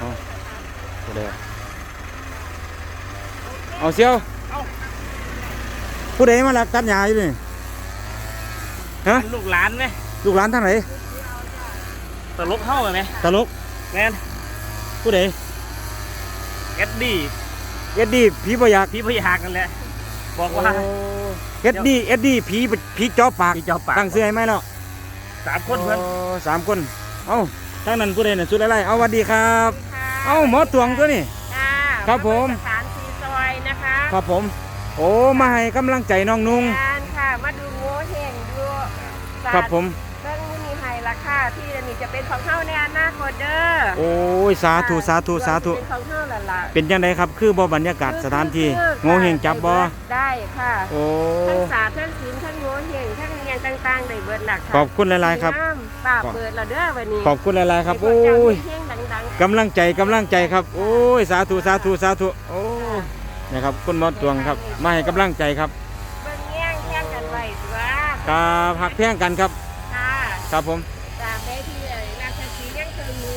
เอาผู้ใดอะเอาเสียวผู้ใดมาลักตัดหญ้าอยู่นี่ฮะลูกหลานไหมลูกหลานทางไหนตลกเข้าไหมตลกแม่นผู้ใดเอ็ดดี้เอ็ดดี้ผีบ่อยากพี่พยากกันแหละบอกว่าเอ็ดดี้เอ็ดดี้ผีผีจอปากพี่เจ้าปากตั้งเสื้อให้ไหมเนาะสามคนเพื่อนโสามคน เอ้าทางนั้นผู้ใดน่ะสุดอะไรเอาสวัสดีครับ เอ้าหมอตวงตัวนี่ค่ะครับผม สถานซีซอยนะคะครับผม โอ้มาให้กำลังใจน้องนุ่งงานค่ะ มาดูโง่เฮงดูสัตว์ครับผม เรื่องมุนีไฮราคาที่นี่จะเป็นของเฮาในอนาคตเด้อโอ้ยสาธุสาธุสาธุ เป็นของเฮาล่ะล่ะเป็นยังไงครับ คือบ่บรรยากาศสถานที่คือโงเฮงจับบ่ได้ค่ะโอ้ ทั้งสาทั้งศีลทั้งโง่เฮงทั้งเงียนต่างๆได้เบิดหลักค่ะขอบคุณหลายๆครับงามป่าเปิดแล้วเด้อวันนี้ขอบคุณหลายๆครับให้โอ้พวกเจ้ายมีเฮงดัง กำลังใจกำลังใจครับ โอ้ยสาธุสาธุสาธุโอ้ยนะครับคุณหมอตวงครับ มาให้กำลังใจครับๆเบิ่งแย่งแย่งกันไว้ตัวครับหักแพงกันครับ ค่ะครับผม ตามได้ที่เอ่ยราชสีห์ยังเคยมี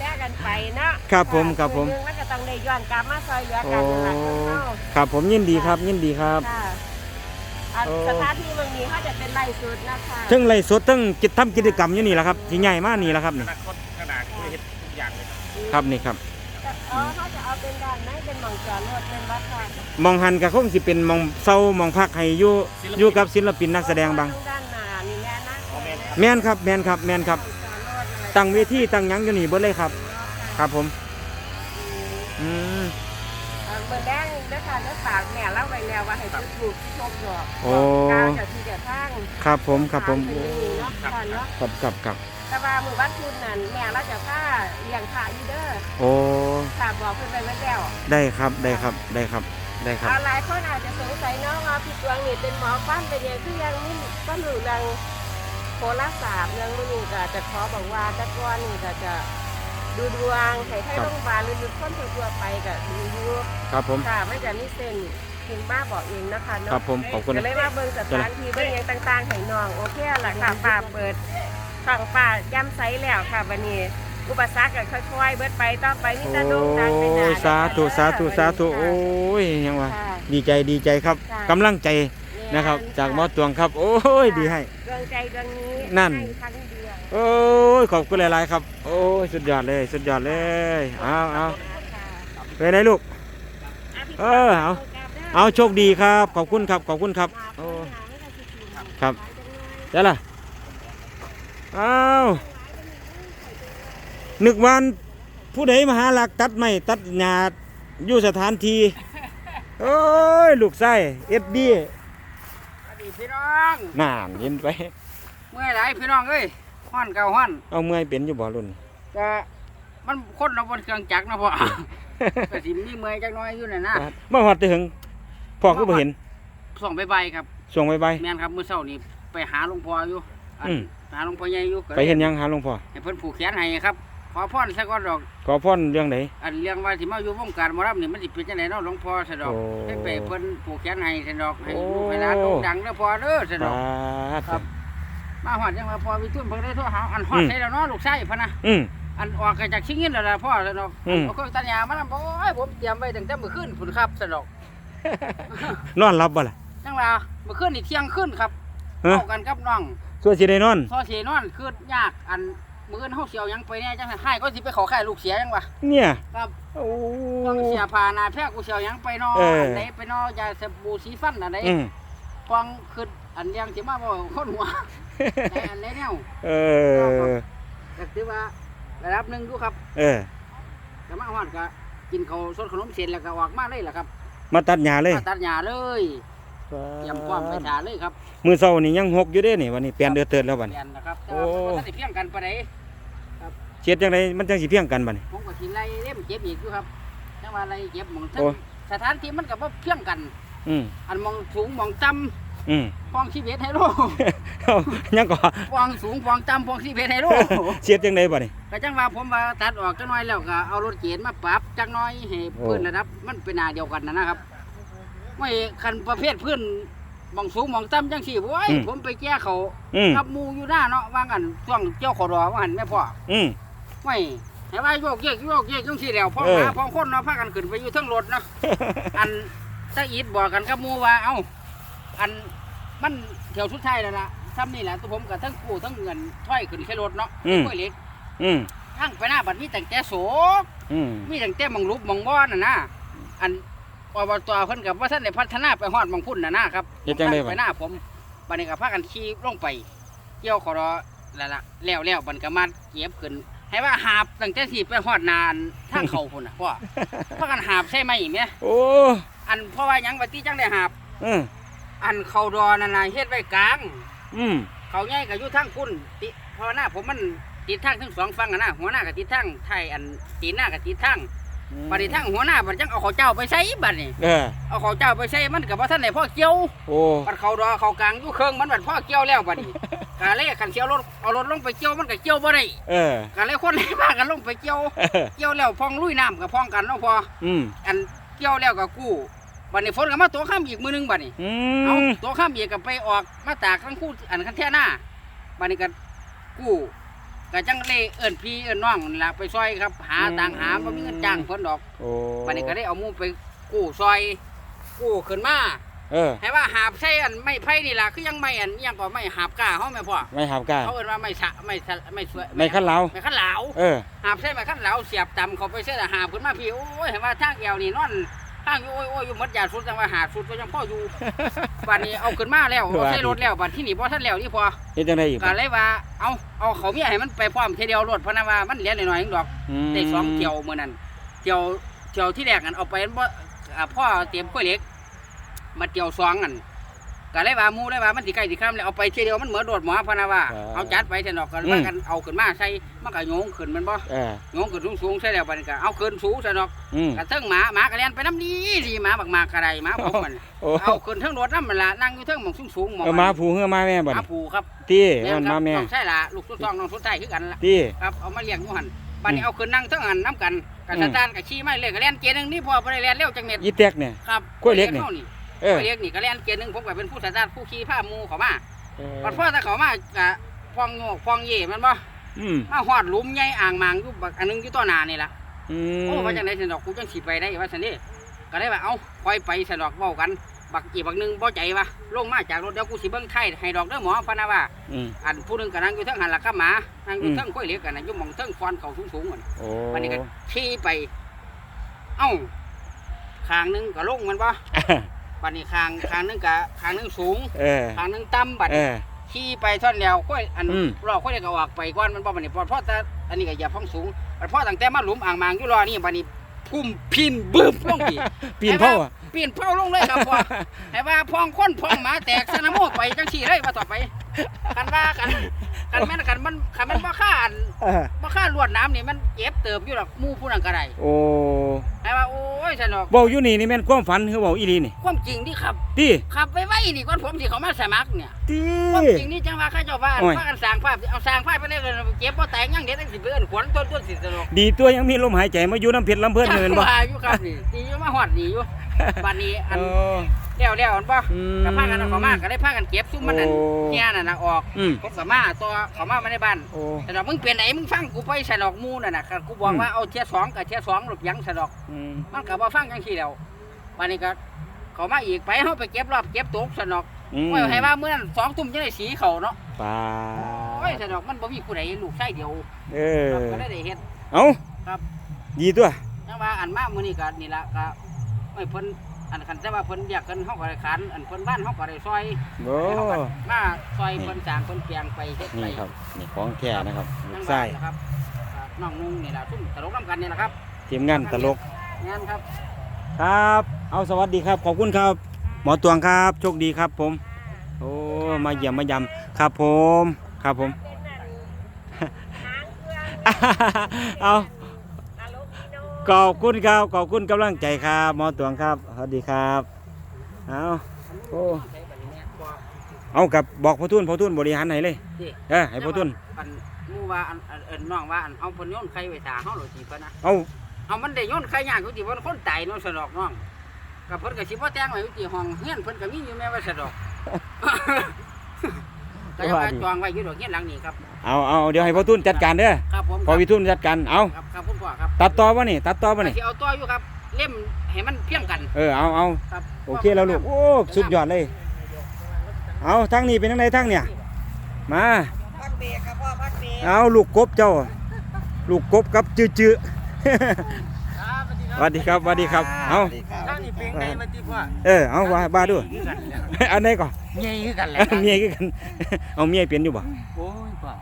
แลกกันไปเนาะครับผมครับผมนหนึ่งมันก็ต้องได้ย้อนกลับมาซอยเหลือโอ้กันนั่นแหละคนเฮาครับผมยินดีครับยินดีครับ ค่ะอะโอ้ สถานที่เมืองนี้เขาจะเป็นไร่สุดนะคะ ทั้งไรสดทั้งกิจทำกิจกรรมอยู่นี่แหละครับที่ใหญ่มากนี่แหละครับนี่ อนาคต ครับครับนี่ครับอ๋อเขาจะเอาเป็นด้านไหนเป็นหม่องจอดรถเป็นวัดค่ะมองหันกับคงสิเป็นมองเศร้ามองพักให้อยู่อยู่กับศิลปินนักแสดงบางด้านหน้านี่แม่นะอ๋อแม่นแม่นครับแม่นครับแม่นครับหม่องจอดรถเลยตั้งเวทีตั้งหยังอยู่นี่เบิดเลยครับ ครับผม อืม เอ่อเบอร์แดงนะคะเนื้อปากแม่เล่าไปแล้วว่าให้จุดถูกโชคดอกโอ้กาวจากที่จะทางครับผมครับผม ทางไปนี่เนาะค่ะเนาะ ครับครับครับ แต่ว่าหมู่บ้านคุณนั่นแม่เราจะผ้าเลี้ยงผ้าอยู่เด้อโอ้ ค่ะบอกเพิ่นไปไว้แล้วได้ครับ ได้ครับ ได้ครับ ได้ครับ เอาหลายคนอาจจะสงสัยเนาะว่าพี่ตวงนี่เป็นหมอฟันเป็นยังคือยังนี่ก็รู้เรื่องโหราศาสตร์เรื่องมื้อนี้ก็จะขอบอกว่าแต่ก่อนนี่ก็จะดูดวงให้ไทยครับ โรงพยาบาลหรือดูคนทั่วๆไปก็ดูอยู่ ครับผม ค่ะไม่จะมีเส้นพิมพ์มาบอกเองนะคะเนาะครับผมขอบคุณก็เลยว่าเบิ่งสถานที่เบิ่งหยังต่างๆให้น้อง โอเคล่ะค่ะป้าเปิด ฝั่งป้าย่ำไซแล้วค่ะบัดนี้อุปสรรคก็ค่อยๆเบิดไปต่อไปมีแต่โด่งดังไปหน้าโอ้ยสาธุสาธุสาธุโอ้ยยังวะค่ะดีใจดีใจครับค่ะกำลังใจนะครับ จากหมอตวงครับ โอ้ยดีให้ดวงใจดวงนี้นั่นให้ทั้งเดือนโอ้ยขอบคุณหลาย ๆ ครับ โอ้ยสุดยอดเลย สุดยอดเลยเอาเอาไปไหนลูกเออเอาเอาโชคดีครับ ขอบคุณครับขอบคุณครับโอ้ครับเดี๋ยวล่ะ อ้าวนึกวันผู้ใดมาหาหลักตัดไม้ตัดหญ้าอยู่สถานที่โอ้ยลูกไส้เอ็ดดี้สวัสดีพี่น้องน่านยินไป เมื่อยไหลายพี่น้องเอ้ยห้อนเก่าห้อน เอาเมื่อยเป็นอยู่บ่รุ่นจะมันคนเราบนเครื่องจักรนะพ่อแต่สิมีเมื่อยจักหน้อยอยู่น่ะนะมาหอดไปถึงพ่อก็บ่เห็นส่องไปใบครับส่งไปไปแม่นครับมื้อเช้านี้ไปหาหลวงพ่ออยู่ อันอืม หาหลวงพ่อใหญ่อยู่ก็ลยไปเห็นยังหาหลวงพ่อให้เพิ่นผูกแขนให้ครับ ขอพรซะก่อนดอก ขอพรเรื่องไหน อันเรื่องว่าสิมาอยู่วงการหมอรับนี่มันสิเป็นจังไดเนาะหลวงพ่อซะดอกโอ้ให้ไปเพิ่นผูกแขนให้ซะดอกให้โอ้ลูกให้หลานโด่งดังเด้อพ่อเด้อซะดปาอกดครับมาฮอดจังว่าพ่อวิทุนเพิ่นได้โทรหาอันฮอดอืมใส่แล้วเนาะลูกชายพะนะอืม อันออกจากชิงเงินแล้วล่ะพ่อสนอกอืม เอาเครื่องตัดหญ้ามาแล้วโอ้ยผมเตรียมไว้ตั้งแต่เมื่อคืนพุ่นครับสนอก นอนรับบ่ล่ะ จังว่าเมื่อคืนนี่เที่ยงคืนครับฮะ เข้ากันกับน้อง ส่วนสิได้นอน ซอเสียนอนคือยากอันมื้อคืนเฮาเสียวหยังไปแน่จังให้ก็สิไปขอค่ายลูกเสียจังวะเนี่ยครับโอ้ ต้องเสียพาหนาแพ้กูเสียวหยังไปนอเอออันไหนไปนอยาสบู่สีฟันอันไหนอืมกองคืออันยังสิมาบ่คนหัวแต่อันไหนแนวเออก็ถือว่าระดับหนึงอยู่ครับเออ แต่มาฮอดก็กินข้าวสดขนมเสร็จแล้วก็ออกมาเลยล่ะครับมาตัดหญ้าเลย มาตัดหญ้าเลย เตรียมความไปทาเลยครับมือเช้านี่ยังหกอยู่เด้นี่วันนี้เปลี่ยนเดือดเตือนแล้วบัดเปนี้ ลี่ยนนะครับแต่โอ้ว่ามันก็สิเพียงกันปานใดเช็ดจังไดมันจังสิเพียงกันบัดนี้ ผมก็สิไล่เล่มเจ็บอีกอยู่ครับจังว่าไล่เจ็บหมองทั้งโอ้ สถานที่มันก็บ่เพียงกัน อืมอันหมองสูงหมองต่ำอืมปองชีวิตให้โลเอายังก็ปองสูงปองต่ำปองชีวิตให้โลเช็ดจังไดบัดนี้ ก็จังว่าผมว่าตัดออกจังน้อยแล้วก็เอารถเก๋งมาปรับจังน้อยให้โอ้ พื้นระดับมันเป็นหนาเดียวกันนะนะครับ ไม่คันประเภทพื้นหมองสูงหมองต่ำจังสี่โว้ยผมไปแก้เขาอืม กับหมูอยู่หน้าเนาะว่างันช่วงเจ้าขอรอว่าหันแม่พ่ออืม ไม่เห็นว่าโยกเยกโยกเยกจังซี่แล้วพ่อเออ หาพ่อคนเนาะพากันขึ้นไปอยู่เทั้งรถเนาะ อันตะอีดบอกกันกับหมู่ว่าเอ้าอันมันเที่ยวสุดท้ายแล้วล่ะซ้ำนี่แหละตัวผมกับทั้งกู้ทั้งเงินถ้อยขึ้นแค่รถเนาะอืมกล้วยเหล็กอืมทั้งไปหน้าบัดมีแต่งแต่โศกอืม มีแต่งแต่หมองรูปหมองบ้อนน่ะนะ อัน อบตเพิ่นกับว่าท่านได้พัฒนาไปฮอดหมองพุ่นน่ะนะครับเฮ็ดจังได๋ไปบัดหน้าผมบัดนี้ก็พากันขี่ลงไปเกี่ยวขอรอแล้วล่ะแล้วแล้วบัดนก็มาเก็บขึ้น ให้ว่าหาบตั้งแต่สิไปฮอดนานทางเขาพุ่นน่ะพ่อพากันหาบใช่ไหมแม่โอ้อันเพราะว่าหยังว่าติจังได้หาบอืมอันเขาดอนั่นน่ะเฮ็ดไว้กลาง อืมเขาใหญ่ก็อยู่ทางพุ่นติเพราะว่าหน้าผมมันติดทางทั้งสองฝั่งอะนะหัวหน้าก็ติดทางไทยอันตีนหน้าก็ติดทาง บัดนี้ทางหัวหน้าบัดจังเอาเขาเจ้าไปใส่บัดนี้เออเอาเขาเจ้าไปใส่มันก็บ่ทันได้พ่อเกี่ยวโอ้บัดเขาดอเขากลางอยู่เครื่องมันบัดพ่อเกี่ยวแล้วบัดนี้กาเลยคันเสียวรถเอารถลงไปเกี่ยวมันก็เกี่ยวบ่ได้เออกาเลยคนเลยพากันลงไปเกี่ยวเออเกี่ยวแล้วพองลุยน้ำกับพองกันเนาะพออืมอันเกี่ยวแล้วก็กู้บัดนี้ฝนก็มาตัวข้ามอีกมือหนึงบัดนี้อืเอามตัวข้ามอีกก็ไปออกมาตากทั้งคู่อันคันแท่หน้าบัดนี้ก็กู้ ก็จังเลยเอิ้นพี่เอิ้นน้องนั่นล่ะไปซอยครับ หาต่างหาบ่มีเงินจ้างเพิ่นดอกโอ้บัดนี้ก็ได้เอาหมู่ไปกู้ซอย กู้ขึ้นมาเออ ให้ว่าหาบใช่อันไม่ไผ่นี่ล่ะคือยังไม่อันอิหยังก็ไม่หาบก้าเฮาแม่พ่อไม่หาบกล้า เขาเอิ้นว่าไม่สะไม่สะไม่สวยไม่ขั้นเหลา ไม่ขันเหลา เออ หาบใช่ไม่ขันเหลาเสียบตำเขาไปเส้นหาบขึ้นมาพี่โอ้ยเห็นว่าทางแอวนี่นอน ทางอยู่โอ้ยโอ้ยอยู่หมดยาสุดจังว่าหาสุดก็ยังพ่ออยู่บัดนี้เอาขึ้นมาแล้วเอาใส่รถแล้วบัดที่นี่บ่ทันแล้วนี่พอเฮ็ดจังได๋อีกก็เลยว่าเอาเอาเขาเมียให้มันไปพร้อมทีเดียวรถเพราะนะว่ามันเหลือหน่อยๆเองดอกมได้สองเที่ยวมื้อนั้นเที่ยวเที่ยวที่แรกอันเอาไปอันบ่อ่าพ่อเตรียมกล้วยเหล็กมาเที่ยวสองอัน ก็เลยว่าหมู่เลยว่ามันสิใกล้สิค่ำแล้วเอาไปทีเดียวมันเหมือนโดดหมอเพราะนะว่าเอาจัดไปเถอะดอกก็ว่ากันเอาขึ้นมาใส่มันก็โยงขึ้นแมันบ่เออโยงขึ้นสูงๆใช่แล้วบัดนี้ก็เอาขึ้นสูงซะดอกอืมกระเทิงหมาหมากระเรียนไปน้ำดีดีหมาบักหมากกระไรหมาผมมันโอ้เอาขึ้นเทิงรถน้ำมันละนั่งอยู่เทิงหมองสูงๆหมองเออมาผู้เฮือมาแม่หบัดมานี้ผูครับตี้แม่มันนครัมาบแม่ต้องใช่ละลูกสุดทองน้องสุดใต้คือกันละ ตี้ ครับเอามาเลี้ยงอยู่หันบัดนี้อืมเอาขึ้นนั่งเทิงหันน้ำกันกับอืม สตาร์ทกับชี้ไม่เลยกระเรียนเกียร์หนึงนี่พอไปเรียนเร็วจังเม็ดอีแตกเนี่ย ครับกล้วยเล็กนี่ท่า เอกอล้วยเล็กนี่กระเรียนเกียร์หนึงผมก็เป็นผู้สตาร์ทผู้ขี่ผ้าหมูเขามาเออบัดพ่อถ้าเขามากะฟองโยกฟองเย่แมันบ่อืมมาหอดหลุมใหญ่อ่างมางอยู่บักอันหนึงอยู่ต่อหน้านี่ล่ะ อืมโอ้ว่าจังได๋สนอกกูจังสิไปได้ว่าซั่นนี่ก็เลยว่าเอ้าคอยไปสนอกเว้ากัน บักอีกบักหนึงบ่ใจว่าลงมาจากรถเดี๋ยวกูสิเบิ่งไทยให้ดอกเด้อหมอพะนะว่า อืม อันผู้หนึงก็นั่งอยู่เทิงหันหลักกับหมานั่งอยู่อืม เทิงข้อยเหล็กกันน่ะอยู่หม่องเทิงฟอนเขาสูงๆนั่นโอ้วันนี้ก็ขี่ไป เอ้าข้างหนึงก็ลงมันบ่ บัดนี้ข้างข้างหนึงก็ข้างหนึงสูงเออข้างหนึงต่ำบัดเอนี้อ ขี่ไปท่อนแล้วค่อยอันอืม รอค่อยก็ออกไปก่อนมันบ่บัดนี้พอพอแต่อันนี้ก็อย่าพ้องสูงบัดพอตั้งแต่มาหลุมอ่างมางอยู่รอนี่บัดนี้พุ่มพินบึ้มลงอีก ปีนเผาอะปีนเผาลงเลยครับพ่อให้ว่าพองคนพองหมาแตกสนามโมไปจังสี่เลยมาต่อไป กันว่ากันกันแม่นกันมันคันมันบ่ค่าอันเออบ่ค่าลวดน้ำนี่มันเก็บเติบอยู่ดอกหมู่ผู้นั้นก็ได้โอ้ให้ว่าโอ้ยสนอกเว้าอยู่นี่นี่แม่นความฝันคือเว้าอีหลีนี่ความจริงที่ครับติขับไปไว้นี่ก่อนผมสิเขามาสมัครเนี่ยติ ความจริงนี่จังว่าข้าเจ้าบ้านโอ้ย พากันสร้างภาพเอาสร้างภาพไปเลยเก็บบ่แตกยังเด็ดจังสิเบิ่นขวัญต้นต้นสิสนอก ดีตัวยังมีลมหายใจมาอยู่น้ำเพชรลำเพิ่นอยู่แม่นบ่ ว่าอยู่ครับนี่ดีอยู่มาฮอดนี่อยู่ บัดนี้อันโอ้ แล้วแล้วอันบ่อืมก็พากันเอาเขามาก็ได้พากันเก็บซุ่มมันนั่นโอ้เฮียนั่นน่ะออกอืม ผมก็มาตัวเขามามาในบ้าน โอ้ แต่ดอกมึงเปลี่ยนไหนมึงฟังกูไปใส่ดอกหมูนั่นน่ะก็กูบอกอืมว่าเอาเทียสองกับเทียสองหลบยังใส่ดอก อืมมันก็บ่ฟังจังซี่แล้ววันนี้ก็เขามาอีกไปเฮาไปเก็บรอบเก็บตกใส่ดอกอืมโอ้ยให้ว่าเมื่อนั้นสองทุ่มจะได้สีเขาเนาะปลาโอ้ยใส่ดอกมันบ่มีผู้ใดลูกชายเดียวเออครับก็ได้ได้เฮ็ด เอ้าครับ ดีตัวจังว่าอันมามื้อนี้ก็นี่ล่ะก็โอ้ยเพิ่น อันคันแต่ว่าเพิ่นเรียกกันเฮาก็ได้ขันอันเพิ่นบ้านเฮาก็ได้ซอยโอ้เฮาก็มาซอยเพิ่นสร้างเพิ่นเปลียงไปเฮ็ดไปนี่ครับนี่ของแท้นะครับลูนั่กงไส้บ้านนะครับอ่าน้องนุ่งนี่แหละทุ่มตลกน้ำกันนี่แหละครับทีมงานตลกงานครับ ครับ เอาสวัสดีครับ ขอบคุณครับ หมอตวงครับ โชคดีครับผม โอ้ มาเยี่ยมมายำครับผม ครับผม เอา ขอบคุณครับขอบคุณกำลังใจครับหมอตวงครับสวัสดีครับเอาโอ้เอากับบอกพ่อทุนพ่อทุนบริหารไหนเลยที่เออให้พ่อทุนอันหมู่ว่าอันอันเอิ้นน้องว่าอันเอาเพิ่นโยนไข่ไว้ถาเฮาโลจีเพิ่นนะเอาเอามันได้โยนไข่ยากอยู่ที่เพิ่นคนตายเนาะสะดอกน้องกับเพิ่นก็สิบ่แต่งไว้อยู่ที่ห้องเฮียนเพิ่นก็มีอยู่แม่ว่าสะดอกก็ยังว่าจองไว้อยู่ดอกเฮียนหลังนี้ครับเอาเอาเดี๋ยวให้พ่อทุนจัดการเด้อครับผมพอวิทุนจัดการเอาครับครับผม ตัดต่อป่ะนี่ ตัดต่อป่ะนี่ สิเอาต่ออยู่ครับ เล่มให้มันเพียงกันเออ เอาเอาครับโอเคแล้วลูก โอ้ สุดยอดเลย เอาทั้งนี้เป็นยังไงทั้งเนี่ย มา พักเบรกครับพ่อพักเบรกเอาลูกกบเจ้า ลูกกบกับจื้อจื้อสวัสดีครับสวัสดีครับ เอาตั้งนี่เป็นไงมาที่พ่อเออ เอาว่าบ้าด้วยอันไหนก่อนใหญ่คือกันแหละเมียคือกัน เอาเมียเปลี่ยนอยู่บ่โอ้ยพ่อ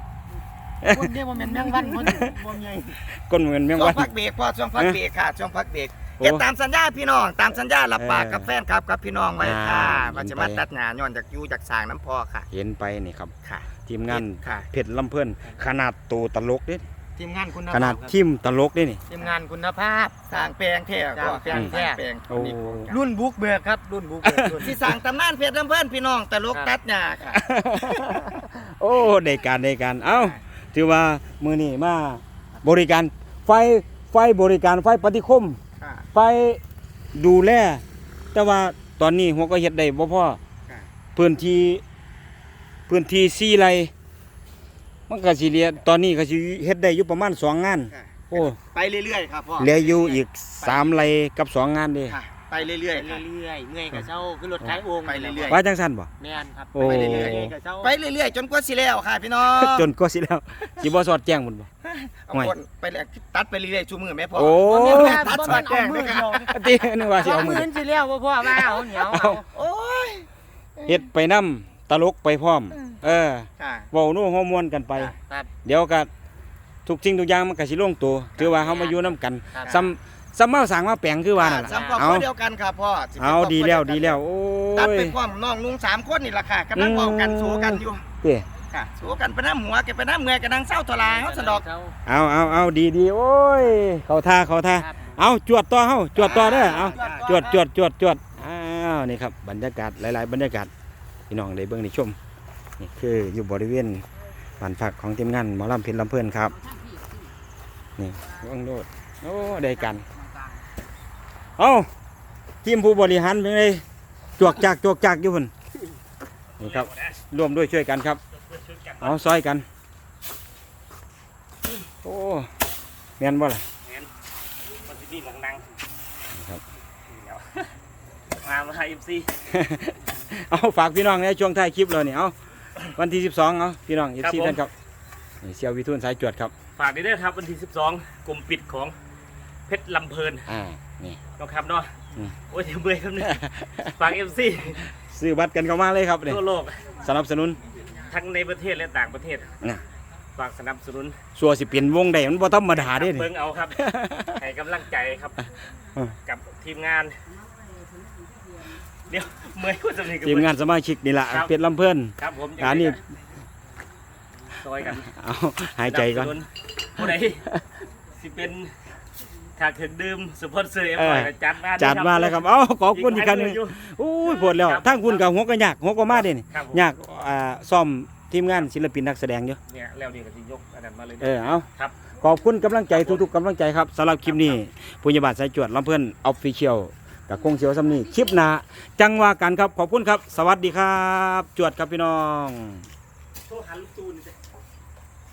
คนเดียวบ่แม่นแมงวันคนบ่ใหญ่ก้นเหมือนแมงช่ววังน พักเบรกพอช่วงพักเบรกค่ะช่วงพักเบรกโอ้เก็บตามสัญญาพี่น้อง ตามสัญญารับปากเออกับแฟนครับกับพี่น้องไว้ค่ะอ่า ว่าจะมาตัดหญ้าย้อนจากอยู่จากสร้างน้ำพอค่ะเห็นไปนี่ครับ ค่ะ ทีมงานค่ะ เพชรลำเพิ่นขนาดตัวตลกเด้ทีมงานคุณขนาดทิมตลกเด้นี่ ทีมงานคุณภาพ สร้างแปลงแท้สร้างแปลงแท้แปลงโอ้รุ่นบุกเบิกครับ รุ่นบุกเบิกรุ่นที่สร้างตำนานเพชรลำเพิ่นพี่น้องตลกตัดหญ้าค่ะ โอ้ได้การได้การเอ้า ถือว่ามือนี้มาบริการไฟไฟบริการไฟปฏิคม ค่ะ ไฟดูแล แต่ว่าตอนนี้หัวก็เฮ็ดได้บ่พอค่ะ พื้นที่พื้นที่4ไร่มันก็สิเหลือตอนนี้ก็สิเฮ็ดได้อยู่ประมาณสองงาน ค่ะ โอ้ไปเรื่อยๆครับพ่อเหลืออยู่อีกสามไร่กับสองงานเด้ ค่ะ ไปเรื่อยๆค่ะเรื่อยๆเมื่อยกับเจ้าคือรถขายโอ่งไปเรื่อยว่าจังซั่นบ่ แม่นครับโอ้ ไปเรื่อยกับเจ้าไปเรื่อยๆ จนกว่าสิแล้วค่ะพี่น้องจนก็สิแล้วสิบ่สอดแจ้งหมดบ่ เอาคนไปเลยตัดไปเรื่อยๆชูมือแม่พ่อ โอ้บ่แม่นตัดสอดแจ้งด้วยค่ะตินึกว่าสิเอาเอามืมืออสิแล้วบ่พ่อว่าเอาเหนียวเอา โอ้ยเฮ็ดไปนํตลกไปพร้อม เออค่ะ เว้านู่ฮอร์โมวนกันไป ครับ เดี๋ยวก็ทุกสิ่งทุกอย่างมันก็สิลงตัว ถือว่าเฮามาอยู่นํกันครับ ซ้ำ ซ้ำมาสร้างมาแปลงคือว่านั่นล่ะสามครอบคเอารัวเดียวกันครับพ่อสิป็นเอาครบครัดีแล้วเยกันดีแล้วโอ้ตัดยไปพร้อมน้องลุงสามคนนี่แหละค่ะกำลังเว้ากันสู้กันอยู่เด้ค่ะสู้กันไปน้ำหัวแกไปน้ำเงยกันนั่งเศร้าทลาเขาสะดอกเอาเอาเอาดีดีโอ้ยเข้าท่าเข้าท่าครับเอาจวดต่อเฮาจวดต่อเด้อเอา จวดจวดจวดจวดอ้าวนี่ครับบรรยากาศหลาย ๆ บรรยากาศพี่น้องได้เบิ่งได้ชมนี่คืออยู่บริเวณบ้านพักของทีมงานหมอลำเพ็ญลำเพิ่นครับนี่ว่างโดดโอ้ได้กัน เอาทีมผู้บริหารเป็นไงจวกจากจวกจากอยู่พุ่นนี่ครับร่วมด้วยช่วยกันครับ เอาซอยกัน โอ้แม่นบ่ล่ะมันจะดีหลังนังครับเดี๋ยวมามาเอฟซีเอาฝากพี่น้องในช่วงท้ายคลิปเลยนี่เอาวันที่ 12เอาพี่น้องเอฟครับซีผมท่านครับนี่เซียววิทูลสายจวดครับ ฝากด้วยนะครับวันที่ 12 กลุ่มปิดของเพชรลำเพลินอ่า นี่ น้องครับเนาะอืม โอ้ยเดี๋ยวเบื่อครับเนี่ยฝากเอฟซีซื้อบัตรกันเข้ามาเลยครับนี่ทั่วโลกสนับสนุนทั้งในประเทศและต่างประเทศน่ะฝากสนับสนุนสัวสิเปลี่ยนวงได้มันบ่ธรรมดาเด้นี่ เบิ้งเอาครับ ให้กำลังใจครับเออกับทีมงาน เดี๋ยวเมื่อยคุณสำนีกับทีมงานสมาชิกนี่ล่ะครับเป็ดลำเพิ่น ครับผมอันนี้ซอยกันเอาหายใจก่อนสนับสผู้ใดสิเป็น ถ้าถึงดื่มสุพจน์เสือเอ็มเอออยก็จัดมาจัดมาแล้วครับเอ้าขอบคุณอีกครั้งหนึงอยู่โอ้ยปวดแล้วทั้งคุณกับหัวก็ยากหัวก็มาเด้นี่ครับผมยากอ่าซ่อมทีมงานศิลปินนักแสดงอยู่เนี่ยแล้วนี่ก็สิยกอันนั้นมาเลยเออเอาครับ ขอบคุณกำลังใจทุกๆกำลังใจครับสำหรับคลิปนี้ผู้ใหญ่บ้านสายจวดลำเพื่อนออฟฟิเชียลกับคงเสียวสำนีคลิปหน้าจังว่ากันครับขอบคุณครับ สวัสดีครับ จวดครับพี่น้อง โทรหาลูกตูนนี่สิ